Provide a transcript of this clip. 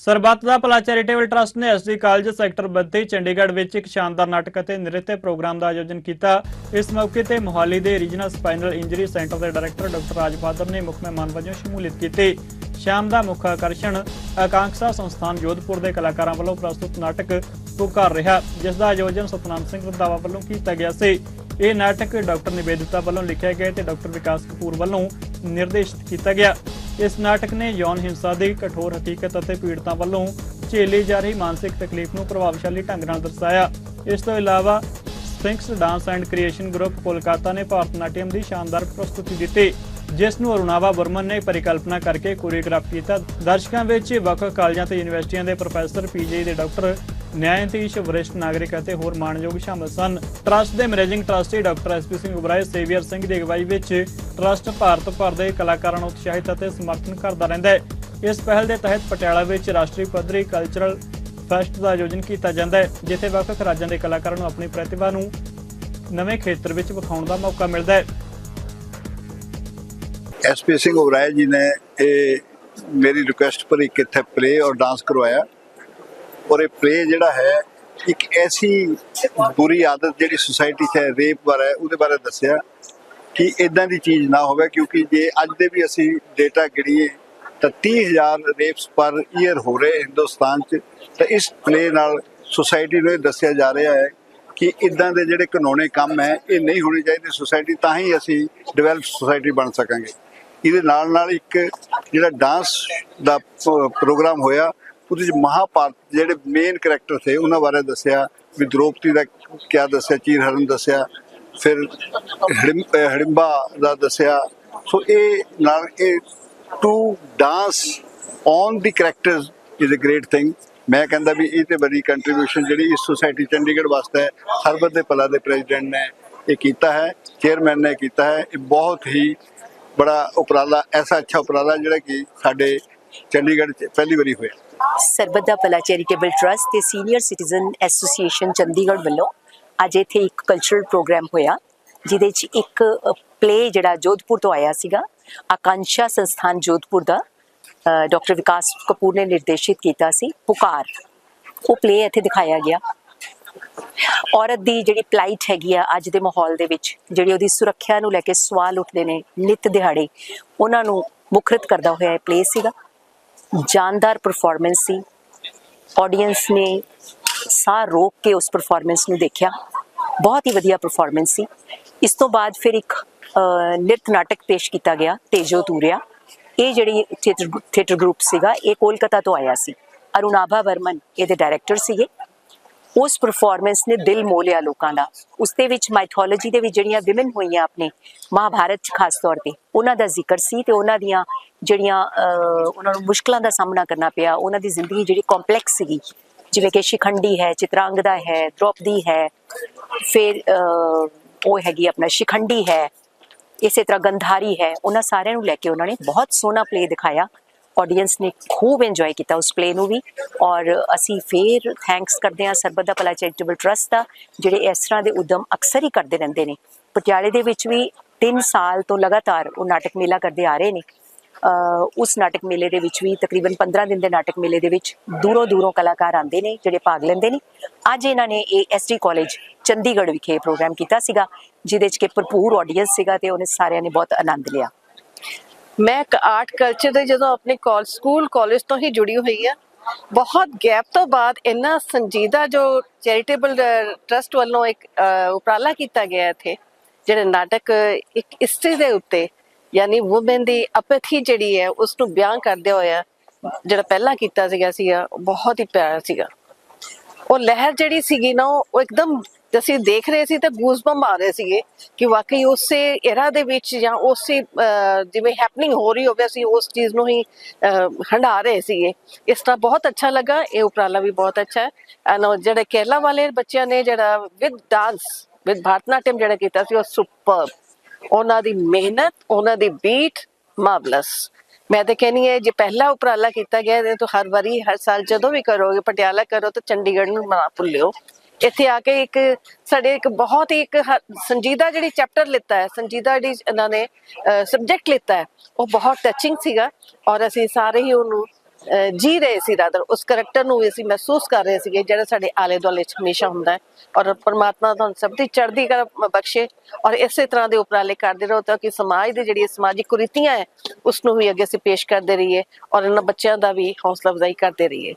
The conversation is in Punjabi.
ਸਰਬੱਤ ਦਾ ਭਲਾ ਚੈਰੀਟੇਬਲ ਟਰਸਟ ਨੇ S D college sector 32 Chandigarh ਵਿੱਚ ਇੱਕ ਸ਼ਾਨਦਾਰ ਨਾਟਕ ਅਤੇ ਨ੍ਰਿਤ ਪ੍ਰੋਗਰਾਮ ਦਾ ਆਯੋਜਨ ਕੀਤਾ। ਇਸ ਮੌਕੇ ਤੇ ਮੋਹਾਲੀ ਦੇ ਰੀਜਨਲ ਸਪਾਈਨਲ ਇੰਜਰੀ ਸੈਂਟਰ ਦੇ ਡਾਇਰੈਕਟਰ ਡਾਕਟਰ ਰਾਜ ਨੇ ਮੁੱਖ ਮਹਿਮਾਨ ਵਜੋਂ ਸ਼ਮੂਲੀਅਤ ਕੀਤੀ। ਸ਼ਾਮ ਦਾ ਮੁੱਖ ਆਕਰਸ਼ਣ ਆਕਾਂਖਸ਼ਾ ਸੰਸਥਾਨ ਜੋਧਪੁਰ ਦੇ ਕਲਾਕਾਰਾਂ ਵੱਲੋਂ ਪ੍ਰਸਤੁਤ ਨਾਟਕ ਪੁਕਾਰ ਰਿਹਾ, ਜਿਸ ਦਾ ਆਯੋਜਨ ਸਤਨਾਮ ਸਿੰਘ ਰੰਧਾਵਾ ਵੱਲੋਂ ਕੀਤਾ ਗਿਆ ਸੀ। ਇਹ ਨਾਟਕ ਡਾਕਟਰ ਨਿਵੇਦਤਾ ਵੱਲੋਂ ਲਿਖਿਆ ਗਿਆ ਤੇ ਡਾਕਟਰ ਵਿਕਾਸ ਕਪੂਰ ਵੱਲੋਂ ਨਿਰਦੇਸ਼ਿਤ ਕੀਤਾ ਗਿਆ। ਇਸ ਨਾਟਕ ਨੇ ਯੌਨ ਹਿੰਸਾ ਦੀ ਕਠੋਰ ਹਕੀਕਤ ਅਤੇ ਪੀੜਤਾਂ ਵੱਲੋਂ ਝੇਲੀ ਜਾ ਰਹੀ ਮਾਨਸਿਕ ਤਕਲੀਫ ਨੂੰ ਪ੍ਰਭਾਵਸ਼ਾਲੀ ਢੰਗ ਨਾਲ ਦਰਸਾਇਆ। ਇਸ ਤੋਂ ਇਲਾਵਾ Sphinx, dance and creation group Kolkata ਨੇ ਭਾਰਤ ਨਾਟਿਅਮ ਦੀ ਸ਼ਾਨਦਾਰ ਪ੍ਰਸਤੁਤੀ ਦਿੱਤੀ, ਜਿਸ ਨੂੰ ਅਰੁਣਾਵਾ ਵਰਮਨ ਨੇ ਪਰਿਕਲਪਨਾ ਕਰਕੇ ਕੋਰੀਓਗ੍ਰਾਫ ਕੀਤਾ। ਦਰਸ਼ਕਾਂ ਵਿੱਚ ਵੱਖ ਕਾਲਜਾਂ ਤੇ ਯੂਨੀਵਰਸਿਟੀਆਂ ਦੇ ਪ੍ਰੋਫੈਸਰ ਪੀਜੀ ਦੇ ਡਾਕਟਰ ਨਿਆਂਧੀਸ਼ ਵਰਿਸ਼ਠ ਨਾਗਰਿਕ ਅਤੇ ਹੋਰ ਮਾਣਯੋਗ ਸ਼ਾਮਲ ਸਨ ਟਰਸਟ ਦੇ managing trustee doctor SP Singh Oberoi saviour Singh ਦੀ ਅਗਵਾਈ ਵਿੱਚ ਟਰਸਟ ਭਾਰਤ ਭਰ ਦੇ ਕਲਾਕਾਰਾਂ ਨੂੰ ਉਤਸ਼ਾਹਿਤ ਅਤੇ ਸਮਰਥਨ ਕਰਦਾ ਰਹਿੰਦਾ ਹੈ ਇਸ ਪਹਿਲ ਦੇ ਤਹਿਤ ਪਟਿਆਲਾ ਵਿੱਚ ਰਾਸ਼ਟਰੀ ਪੱਧਰੀ ਕਲਚਰਲ ਫੈਸਟ ਦਾ ਆਯੋਜਨ ਕੀਤਾ ਜਾਂਦਾ ਹੈ ਜਿੱਥੇ ਵੱਖ-ਵੱਖ ਰਾਜਾਂ ਦੇ ਕਲਾਕਾਰਾਂ ਨੂੰ ਆਪਣੀ ਪ੍ਰਤਿਭਾ ਨੂੰ ਨਵੇਂ ਖੇਤਰ ਵਿੱਚ ਵਿਖਾਉਣ ਦਾ ਮੌਕਾ ਮਿਲਦਾ ਹੈ ਐਸਪੀ ਸਿੰਘ ਉਬਰਾਏ ਜੀ ਨੇ ਇਹ ਮੇਰੀ ਰਿਕੁਐਸਟ ਪਰ ਇੱਕ ਇੱਥੇ ਪਲੇ ਔਰ ਡਾਂਸ ਕਰਵਾਇਆ ਔਰ ਇਹ ਪਲੇ ਜਿਹੜਾ ਹੈ, ਇੱਕ ਐਸੀ ਬੁਰੀ ਆਦਤ ਜਿਹੜੀ ਸੁਸਾਇਟੀ 'ਚ ਹੈ ਰੇਪ ਬਾਰੇ ਉਹਦੇ ਬਾਰੇ ਦੱਸਿਆ ਕਿ ਇਦਾਂ ਦੀ ਚੀਜ਼ ਨਾ ਹੋਵੇ ਕਿਉਂਕਿ ਜੇ ਅੱਜ ਦੇ ਵੀ ਅਸੀਂ ਡੇਟਾ ਗਿਣੀਏ ਤਾਂ 30000 ਰੇਪਸ ਪਰ ਈਅਰ ਹੋ ਰਹੇ ਹਿੰਦੁਸਤਾਨ 'ਚ। ਤਾਂ ਇਸ ਪਲੇ ਨਾਲ ਸੁਸਾਇਟੀ ਨੂੰ ਇਹ ਦੱਸਿਆ ਜਾ ਰਿਹਾ ਹੈ ਕਿ ਇਦਾਂ ਦੇ ਜਿਹੜੇ ਕਾਨੂੰਨੀ ਕੰਮ ਹੈ, ਇਹ ਨਹੀਂ ਹੋਣੇ ਚਾਹੀਦੇ ਸੁਸਾਇਟੀ ਤਾਂ ਹੀ ਅਸੀਂ ਡਿਵੈਲਪ ਸੁਸਾਇਟੀ ਬਣ ਸਕਾਂਗੇ। ਇਹਦੇ ਨਾਲ ਨਾਲ ਇੱਕ ਜਿਹੜਾ ਡਾਂਸ ਦਾ ਪ੍ਰੋਗਰਾਮ ਹੋਇਆ ਉਹਦੇ ਵਿੱਚ ਮਹਾਭਾਰਤ ਜਿਹੜੇ ਮੇਨ ਕੈਰੈਕਟਰ ਥੇ, ਉਹਨਾਂ ਬਾਰੇ ਦੱਸਿਆ, ਵੀ ਦ੍ਰੋਪਦੀ ਦਾ ਕਿਆ ਦੱਸਿਆ ਚੀਰ ਹਰਨ ਦੱਸਿਆ, ਫਿਰ ਹਿੜਿੰ- ਅਹ ਦਾ ਦੱਸਿਆ। ਸੋ ਇਹ ਨਾਲ ਇਹ to dance on the characters is a great thing ਮੈਂ ਕਹਿੰਦਾ ਵੀ ਇਹ ਤੇ ਬੜੀ ਕੰਟਰੀਬਿਊਸ਼ਨ ਜਿਹੜੀ ਇਸ ਸੁਸਾਇਟੀ ਚੰਡੀਗੜ੍ਹ ਵਾਸਤੇ ਹੈ ਸਰਬਤ ਦੇ ਭਲਾ ਦੇ ਪ੍ਰੈਜ਼ੀਡੈਂਟ ਨੇ ਇਹ ਕੀਤਾ ਹੈ ਚੇਅਰਮੈਨ ਨੇ ਕੀਤਾ ਹੈ। ਇਹ ਬਹੁਤ ਹੀ ਬੜਾ ਉਪਰਾਲਾ, ਐਸਾ ਅੱਛਾ ਉਪਰਾਲਾ ਜਿਹੜਾ ਕਿ ਸਾਡੇ ਚੰਡੀਗੜ੍ਹ 'ਚ ਪਹਿਲੀ ਵਾਰੀ ਹੋਇਆ। ਸਰਬਤ ਦਾ ਭਲਾ ਚੈਰੀਟੇਬਲ ਟਰਸਟ ਤੇ ਸੀਨੀਅਰ ਸਿਟੀਜ਼ਨ ਐਸੋਸੀਏਸ਼ਨ ਚੰਡੀਗੜ੍ਹ ਵੱਲੋਂ ਅੱਜ ਇੱਥੇ ਇੱਕ ਕਲਚਰਲ ਪ੍ਰੋਗਰਾਮ ਹੋਇਆ, ਜਿਹਦੇ 'ਚ ਇੱਕ ਪਲੇ ਜਿਹੜਾ ਜੋਧਪੁਰ ਤੋਂ ਆਇਆ ਸੀਗਾ, ਆਕਾਂਸ਼ਾ ਸੰਸਥਾਨ ਜੋਧਪੁਰ ਦਾ ਡਾਕਟਰ ਵਿਕਾਸ ਕਪੂਰ ਨੇ ਨਿਰਦੇਸ਼ਿਤ ਕੀਤਾ ਸੀ, ਪੁਕਾਰ। ਉਹ ਪਲੇ ਇੱਥੇ ਦਿਖਾਇਆ ਗਿਆ। ਔਰਤ ਦੀ ਜਿਹੜੀ ਪਲਾਈਟ ਹੈਗੀ ਆ ਅੱਜ ਦੇ ਮਾਹੌਲ ਦੇ ਵਿੱਚ, ਜਿਹੜੀ ਉਹਦੀ ਸੁਰੱਖਿਆ ਨੂੰ ਲੈ ਕੇ ਸਵਾਲ ਉੱਠਦੇ ਨੇ ਨਿਤ ਦਿਹਾੜੇ, ਉਹਨਾਂ ਨੂੰ ਮੁਖਰਿਤ ਕਰਦਾ ਹੋਇਆ ਇਹ ਪਲੇ ਸੀਗਾ। ਜਾਨਦਾਰ ਪਰਫਾਰਮੈਂਸ ਸੀ। ਆਡੀਅנס ਨੇ ਸਾਹ ਰੋਕ ਕੇ ਉਸ ਪਰਫਾਰਮੈਂਸ ਨੂੰ ਦੇਖਿਆ। ਬਹੁਤ ਹੀ ਵਧੀਆ ਪਰਫਾਰਮੈਂਸ ਸੀ। ਇਸ ਤੋਂ ਬਾਅਦ ਫਿਰ ਇੱਕ ਅਹ, ਨਿਰਤ ਨਾਟਕ ਪੇਸ਼ ਕੀਤਾ ਗਿਆ ਤੇਜੋ ਤੂਰਿਆ। ਇਹ ਜਿਹੜੀ ਥੀਏਟਰ ਥੀਏਟਰ ਗਰੁੱਪ ਸੀਗਾ ਇਹ ਕੋਲਕਾਤਾ ਤੋਂ ਆਇਆ ਸੀ। ਅਰੁਣਾਭਾ ਵਰਮਨ ਇਹਦੇ ਡਾਇਰੈਕਟਰ ਸੀਗੇ। ਉਸ ਪਰਫਾਰਮੈਂਸ ਨੇ ਦਿਲ ਮੋਹ ਲਿਆ ਲੋਕਾਂ ਦਾ। ਉਸ ਦੇ ਵਿੱਚ ਮਾਈਥੋਲੋਜੀ ਦੇ ਵਿੱਚ ਜਿਹੜੀਆਂ ਵਿਮਨ ਹੋਈਆਂ ਆਪਣੇ ਮਹਾਭਾਰਤ ਚ ਖਾਸ ਤੌਰ ਤੇ, ਉਹਨਾਂ ਦਾ ਜ਼ਿਕਰ ਸੀ ਤੇ ਉਹਨਾਂ ਦੀਆਂ ਜਿਹੜੀਆਂ ਉਹਨਾਂ ਨੂੰ ਮੁਸ਼ਕਲਾਂ ਦਾ ਸਾਹਮਣਾ ਕਰਨਾ ਪਿਆ। ਉਹਨਾਂ ਦੀ ਜ਼ਿੰਦਗੀ ਜਿਹੜੀ ਕੰਪਲੈਕਸ ਸੀਗੀ, ਜਿਵੇਂ ਕਿ ਸ਼ਿਖੰਡੀ ਹੈ, ਚਿਤਰਾਂਗਦਾ ਹੈ, ਦ੍ਰੋਪਦੀ ਹੈ, ਫਿਰ ਉਹ ਹੈਗੀ ਆਪਣਾ ਸ਼ਿਖੰਡੀ ਹੈ, ਇਸੇ ਤਰ੍ਹਾਂ ਗੰਧਾਰੀ ਹੈ, ਉਹਨਾਂ ਸਾਰਿਆਂ ਨੂੰ ਲੈ ਕੇ ਉਹਨਾਂ ਨੇ ਬਹੁਤ ਸੋਹਣਾ ਪਲੇ ਦਿਖਾਇਆ। ਆਡੀਅנס ਨੇ ਖੂਬ ਇੰਜੋਏ ਕੀਤਾ ਉਸ ਪਲੇ ਨੂੰ ਵੀ। ਔਰ ਅਸੀਂ ਫੇਰ ਥੈਂਕਸ ਕਰਦੇ ਹਾਂ ਸਰਬਤ ਦਾ ਭਲਾ ਚੈਰੀਟੇਬਲ ਟਰਸਟ ਦਾ, ਜਿਹੜੇ ਇਸ ਤਰ੍ਹਾਂ ਦੇ ਉਦਮ ਅਕਸਰ ਹੀ ਕਰਦੇ ਰਹਿੰਦੇ ਨੇ। ਪਟਿਆਲੇ ਦੇ ਵਿੱਚ ਵੀ 3 ਸਾਲ ਤੋਂ ਲਗਾਤਾਰ ਉਹ ਨਾਟਕ ਮੇਲਾ ਕਰਦੇ ਆ ਰਹੇ ਨੇ। ਉਸ ਨਾਟਕ ਮੇਲੇ ਦੇ ਵਿੱਚ ਵੀ ਤਕਰੀਬਨ 15 ਦਿਨ ਦੇ ਨਾਟਕ ਮੇਲੇ ਦੇ ਵਿੱਚ ਦੂਰੋਂ ਦੂਰੋਂ ਕਲਾਕਾਰ ਆਉਂਦੇ ਨੇ, ਜਿਹੜੇ ਭਾਗ ਲੈਂਦੇ ਨੇ। ਅੱਜ ਇਹਨਾਂ ਨੇ ਏਐਸਡੀ ਕਾਲਜ ਚੰਡੀਗੜ੍ਹ ਵਿਖੇ ਪ੍ਰੋਗਰਾਮ ਕੀਤਾ ਸੀਗਾ, ਜਿਹਦੇ ਵਿੱਚ ਕਿ ਭਰਪੂਰ ਆਡੀਅנס ਸੀਗਾ ਤੇ ਉਹਨੇ ਸਾਰਿਆਂ ਨੇ ਬਹੁਤ ਆਨੰਦ ਲਿਆ। ਮੈਂ ਆਰਟ ਕਲਚਰ ਦੇ ਜਦੋਂ ਆਪਣੇ ਕਾਲ ਸਕੂਲ ਕਾਲਜ ਤੋਂ ਹੀ ਜੁੜੀ ਹੋਈ ਆ, ਬਹੁਤ ਗੈਪ ਤੋਂ ਬਾਅਦ ਇੰਨਾ ਸੰਜੀਦਾ ਜੋ ਚੈਰੀਟੇਬਲ ਟਰਸਟ ਵੱਲੋਂ ਇੱਕ ਉਪਰਾਲਾ ਕੀਤਾ ਗਿਆ ਇੱਥੇ, ਜਿਹੜੇ ਨਾਟਕ ਇੱਕ ਇਸਤਰੀ ਦੇ ਉੱਤੇ, ਯਾਨੀ ਔਮਨ ਦੀ ਅਪਥੀ ਜਿਹੜੀ ਹੈ ਉਸ ਨੂੰ ਬਿਆਨ ਕਰਦੇ ਹੋਇਆ ਜਿਹੜਾ ਪਹਿਲਾਂ ਕੀਤਾ ਸੀਗਾ ਸੀਗਾ, ਬਹੁਤ ਹੀ ਪਿਆਰਾ ਸੀਗਾ। ਉਹ ਲਹਿਰ ਜਿਹੜੀ ਸੀਗੀ ਨਾ, ਉਹ ਉਹ ਇੱਕਦਮ ਅਸੀਂ ਦੇਖ ਰਹੇ ਸੀ ਤਾਂ ਗੂਸਬੰਬ ਆ ਰਹੇ ਸੀਗੇ ਕਿ ਵਾਕਈ ਉਸੇ era ਦੇ ਵਿੱਚ ਜਾਂ ਉਸੇ ਜਿਵੇਂ ਹੈਪਨਿੰਗ ਹੋ ਰਹੀ ਹੋਵੇ ਅਸੀਂ ਉਸ ਚੀਜ਼ ਨੂੰ ਹੀ ਅਹ, ਰਹੇ ਸੀਗੇ। ਇਸ ਤਰ੍ਹਾਂ ਬਹੁਤ ਅੱਛਾ ਲੱਗਾ ਇਹ ਉਪਰਾਲਾ ਵੀ ਬਹੁਤ ਅੱਛਾ ਹੈ। ਐਨ ਜਿਹੜੇ ਕੇਰਲਾ ਵਾਲੇ ਬੱਚਿਆਂ ਨੇ ਜਿਹੜਾ ਵਿਦ ਡਾਂਸ ਵਿਦ ਭਾਰਤਨਾਟਿਅਮ ਜਿਹੜਾ ਕੀਤਾ ਸੀ ਉਹ ਸੁਪਰ ਉਹਨਾਂ ਦੀ ਮਿਹਨਤ ਉਹਨਾਂ ਦੀ ਬੀਟ ਮਾਰਵਲਸ ਮੈਂ ਤਾਂ ਕਹਿੰਨੀ ਹੈ ਜੇ ਪਹਿਲਾ ਉਪਰਾਲਾ ਕੀਤਾ ਗਿਆ ਤਾਂ ਹਰ ਵਾਰੀ ਹਰ ਸਾਲ ਜਦੋਂ ਵੀ ਕਰੋਗੇ ਪਟਿਆਲਾ ਕਰੋ ਤਾਂ ਚੰਡੀਗੜ੍ਹ ਨੂੰ ਨਾ ਭੁੱਲਿਓ। ਇੱਥੇ ਆ ਕੇ ਇੱਕ ਸਾਡੇ ਇੱਕ ਬਹੁਤ ਹੀ ਇੱਕ ਹ- ਸੰਜੀਦਾ ਜਿਹੜੀ ਚੈਪਟਰ ਲਿੱਤਾ ਹੈ, ਸੰਜੀਦਾ ਜਿਹੜੀ ਇਹਨਾਂ ਨੇ ਸਬਜੈਕਟ ਲਿੱਤਾ ਹੈ, ਉਹ ਬਹੁਤ ਟੱਚਿੰਗ ਸੀਗਾ ਔਰ ਅਸੀਂ ਸਾਰੇ ਹੀ ਉਹਨੂੰ ਜੀ ਰਹੇ ਸੀ ਰਾਦਰ ਉਸ ਕਰੈਕਟਰ ਨੂੰ ਵੀ ਅਸੀਂ ਮਹਿਸੂਸ ਕਰ ਰਹੇ ਸੀਗੇ ਜਿਹੜਾ ਸਾਡੇ ਆਲੇ ਦੁਆਲੇ 'ਚ ਹਮੇਸ਼ਾ ਹੁੰਦਾ ਹੈ ਔਰ ਪਰਮਾਤਮਾ ਤੁਹਾਨੂੰ ਸਭ ਦੀ ਚੜ੍ਹਦੀ ਕਲਾ ਬਖਸ਼ੇ ਔਰ ਇਸੇ ਤਰ੍ਹਾਂ ਦੇ ਉਪਰਾਲੇ ਕਰਦੇ ਰਹੋ ਤਾਂ ਕਿ ਸਮਾਜ ਦੀ ਜਿਹੜੀ ਸਮਾਜਿਕ ਕੁਰੀਤੀਆਂ ਹੈ ਉਸ ਨੂੰ ਵੀ ਅੱਗੇ ਅਸੀਂ ਪੇਸ਼ ਕਰਦੇ ਰਹੀਏ ਔਰ ਇਹਨਾਂ ਬੱਚਿਆਂ ਦਾ ਵੀ ਹੌਸਲਾ ਅਫਜ਼ਾਈ ਕਰਦੇ ਰਹੀਏ।